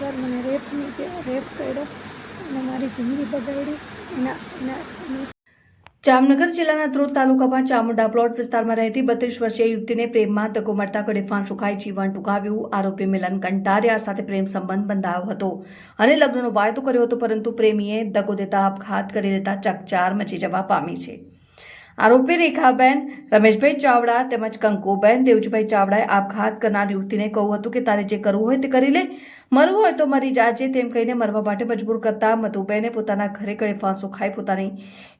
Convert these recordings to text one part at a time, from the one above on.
વાર મને રેપની રેપ કર્યો, અને મારી જિંદગી બગાડી જામનગર જિલ્લાના ધ્રોલ તાલુકામાં ચામુંડા પ્લોટ વિસ્તારમાં રહેતી બત્રીસ વર્ષીય યુવતીને પ્રેમમાં તકો મળતા ગળે સુખાઈ જીવન ટૂંકાવ્યું. આરોપી મિલન કંટારિયા સાથે પ્રેમ સંબંધ બંધાયો હતો અને લગ્નનો વાયદો કર્યો હતો, પરંતુ પ્રેમીએ દગો દેતા આપઘાત કરી લેતા ચકચાર મચી જવા પામી છે. આરોપી રેખાબેન, રમેશભાઈ ચાવડા તેમજ કંકુબેન, દેવજીભાઈ ચાવડાએ આપઘાત કરનાર યુવતીને કહ્યું હતું કે તારે જે કરવું હોય તે કરી લે. મરવું હોય તો મરી જાજે તેમ કહીને મરવા માટે મજબૂર કરતા મધુબેને પોતાના ઘરે ઘરે ફાંસો ખાઈ પોતાની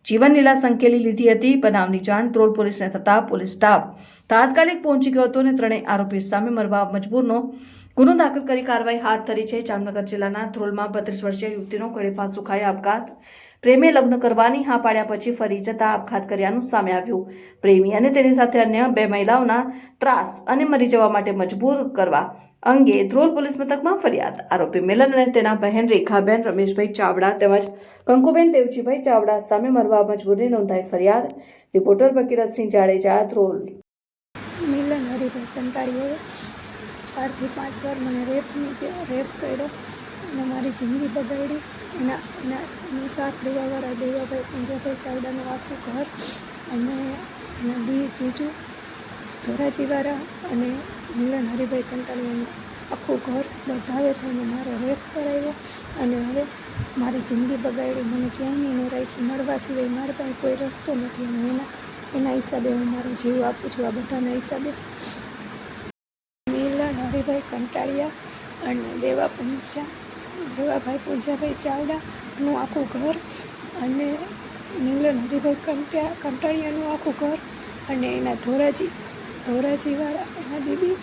જીવન લીલા સંકેલી લીધી હતી. બનાવની જાણ ત્રોલ પોલીસને થતા પોલીસ સ્ટાફ તાત્કાલિક પહોંચી ગયો હતો અને ત્રણેય આરોપી સામે મરવા મજબૂરનો ગુનો દાખલ કરી કાર્યવાહી હાથ ધરી છે. જામનગર જિલ્લાના ધ્રોલમાં બત્રીસ વર્ષીય યુવતીનો ગળે ફાંસો ખાઈ આપઘાત. પ્રેમે લગ્ન કરવાની હા પાડ્યા પછી ફરી જતા આપઘાત કર્યાનું સામે આવ્યું. પ્રેમી અને તેની સાથે અન્ય બે મહિલાઓના ત્રાસ અને મરી જવા માટે મજબૂર કરવા અંગે ધ્રોલ પોલીસ મથકમાં ફરિયાદ. આરોપી મિલન અને તેના બહેન રેખાબેન, રમેશભાઈ ચાવડા તેમજ કંકુબેન દેવજીભાઈ ચાવડા સામે મરવા મજબૂરની નોંધાઈ ફરિયાદ. રિપોર્ટર ભગીરથસિંહ જાડેજા ધ્રોલ. મિલન હરિભાઈ ચારથી પાંચ વાર મને રેપની જે રેપ કર્યો અને મારી જિંદગી બગાડી એના એના સાથ દેવાવાળા દેવાભાઈ પંજાભાઈ ચાવડાનું આખું ઘર અને એના દી જીજુ, ધોરાજીવાળા અને મિલન હરિભાઈ કંટાળીયાનું આખું ઘર બધાએ થઈને મારો રેપ કરાવ્યો અને હવે મારી જિંદગી બગાડી. મને ક્યાંય નહીં રાખી. મળવા સિવાય મારા પાસે કોઈ રસ્તો નથી અને એના એના હિસાબે હું મારો જીવ આપું છું. આ બધાના હિસાબે કંટાળિયા અને દેવા પૂજા, દેવાભાઈ પૂજાભાઈ ચાવડાનું આખું ઘર અને નીલન હરિભાઈ કંટા કંટાળિયાનું આખું ઘર અને એના ધોરાજી, ધોરાજીવાળા, એના દીદી,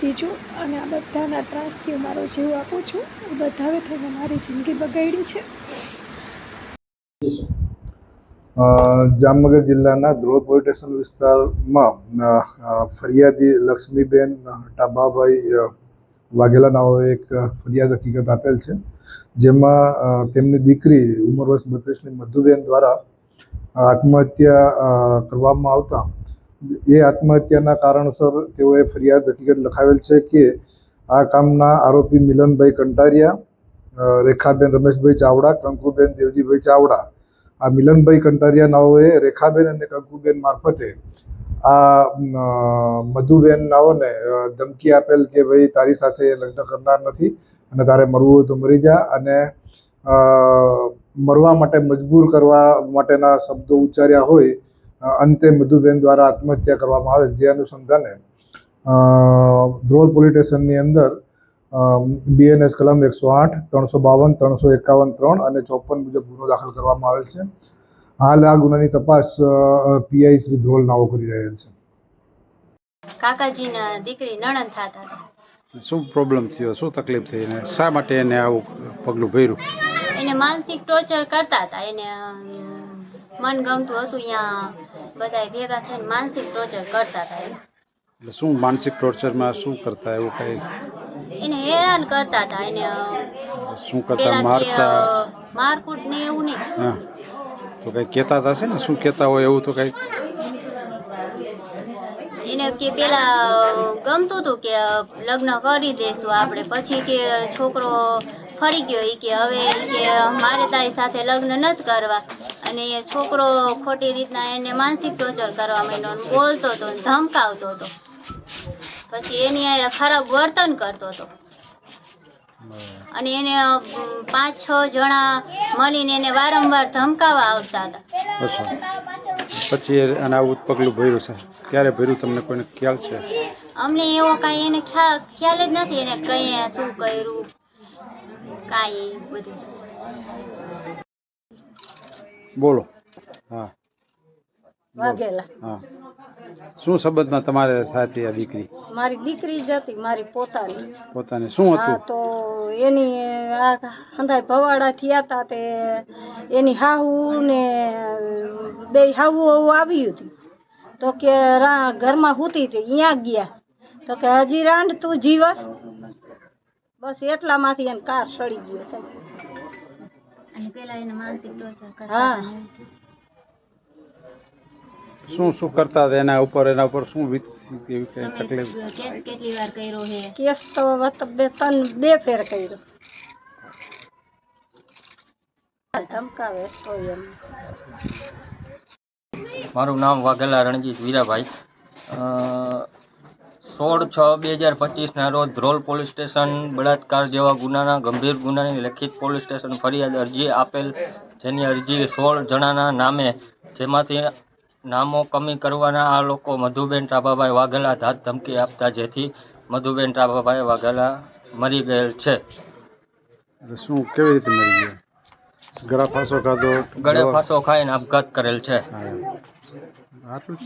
જીજુ અને આ બધાના ત્રાસથી હું મારો જીવ આપું છું. એ બધાએ થઈને મારી જિંદગી બગાડી છે. જામનગર જિલ્લાના ધ્રોળ પોલીસ સ્ટેશન વિસ્તારમાં ફરિયાદી લક્ષ્મીબેન ટાબાભાઈ વાઘેલા નાઓએ એક ફરિયાદ હકીકત આપેલ છે, જેમાં તેમની દીકરી ઉંમર વર્ષ બત્રીસની મધુબેન દ્વારા આત્મહત્યા કરવામાં આવતા, એ આત્મહત્યાના કારણસર તેઓએ ફરિયાદ હકીકત લખાવેલ છે કે, આ કામના આરોપી મિલનભાઈ કંટારિયા રેખાબેન રમેશભાઈ ચાવડા, કંકુબેન દેવજીભાઈ ચાવડા, આ મિલનભાઈ કંટારિયા નાઓએ રેખાબેન અને કંકુબેન મારફતે આ મધુબેન નાઓને ધમકી આપેલ કે ભાઈ તારી સાથે લગ્ન કરનાર નથી અને તારે મરવું હોય તો મરી જા અને મરવા માટે મજબૂર કરવા માટેના શબ્દો ઉચ્ચાર્યા હોય અંતે મધુબેન દ્વારા આત્મહત્યા કરવામાં આવેલ જે અનુસંધાને ધ્રોલ પોલીસ સ્ટેશનની અંદર બીએનએસ કલમ એકસો આઠ, ત્રણસો બાવન, ત્રણસો એકાવન, ત્રણ અને ચોપન મુજબ ગુનો દાખલ કરવામાં આવેલ છે. હાલ આ ગુનાની તપાસ પીઆઈ શ્રી ધ્રોલ નાવો કરી રહ્યા છે. કાકાજીના દીકરી નણંદ થતા શું પ્રોબ્લેમ થયો? શું તકલીફ થઈ? ને શા માટે એને આવું પગલું ભર્યું? એને માનસિક ટોર્ચર કરતા હતા. એને મન ગમતું હતું. અહીંયા બધા ભેગા થઈને માનસિક ટોર્ચર કરતા હતા એટલે શું માનસિક ટોર્ચરમાં શું કરતા એવું કઈ? એને હેરાન કરતા હતા. એને શું કરતા? મારતા? મારકૂટ ને એવું નહીં. તો કઈ કહેતા હશે ને? શું કહેતા હોય એવું તો કઈ? એને કે પેલા ગમતું હતું કે લગ્ન કરી દઈશું આપણે. પછી કે છોકરો ફરી ગયો એ કે હવે કે મારે તારી સાથે લગ્ન નથી કરવા. અને એ છોકરો ખોટી રીતના એને માનસિક ટોર્ચર કરવા માંડ્યો બોલતો હતો ધમકાવતો હતો. પછી એની હારે ખરાબ વર્તન કરતો હતો. અને એને પાંચ છ જણા મળીને એને વારંવાર ધમકાવા આવતા હતા. પછી એ- અને આવું પગલું ભર્યું છે. ક્યારે ભર્યું તમને કોઈને ખ્યાલ છે? અમને એવો કાંઈ એને ખ્યાલ ખ્યાલ જ નથી એને કઈ શું કર્યું કાંઈ બધું. બોલો. હા. વાઘેલા. હા. શું સંબંધમાં તમારે સાથે આ દીકરી? મારી દીકરી જ હતી મારી પોતાની. પોતાની. શું હા હતું? તો એની આ હંધાય ભવાડા થયા હતા તે એની હાહુ ને બે હાહુ હાહુ આવ્યું હતું. તો કે રા ઘરમાં હૂતી હતી અહીંયા ગયા. તો કે હજી રાંડ તું જીવસ. બસ એટલામાંથી એને કાર સડી ગયો છે. અને પેલા એને માનસિક ટોર્ચર હા. કરતા. શું શું કરતા હતા એના ઉપર એના ઉપર શું વીતતી હતી એવી કઈ તકલીફ? કેસ કેટલી વાર કર્યો છે? કેસ તો વત બે ત્રણ બે ફેર કર્યો. ધમકાવે તો એમ. મારું નામ વાઘેલા રણજીત વીરાભાઈ. સોળ છ બે હજાર પચીસના રોજ ધ્રોલ પોલીસ સ્ટેશન બળાત્કાર જેવા ગુનાના ગંભીર ગુનાની લેખિત પોલીસ સ્ટેશન ફરિયાદ અરજી આપેલ જેની અરજી સોળ જણાના નામે જેમાંથી નામો કમી કરવાના આ લોકો મધુબેન ટાભાભાઈ વાઘેલા ધાત ધમકી આપતા જેથી મધુબેન ટાભાભાઈ વાઘેલા મરી ગયેલ છે. શું કેવી રીતે મરી ગયા? ગળા ફાંસો ખાધો ગળે ફાંસો ખાઈને આપઘાત કરેલ છે. આટલું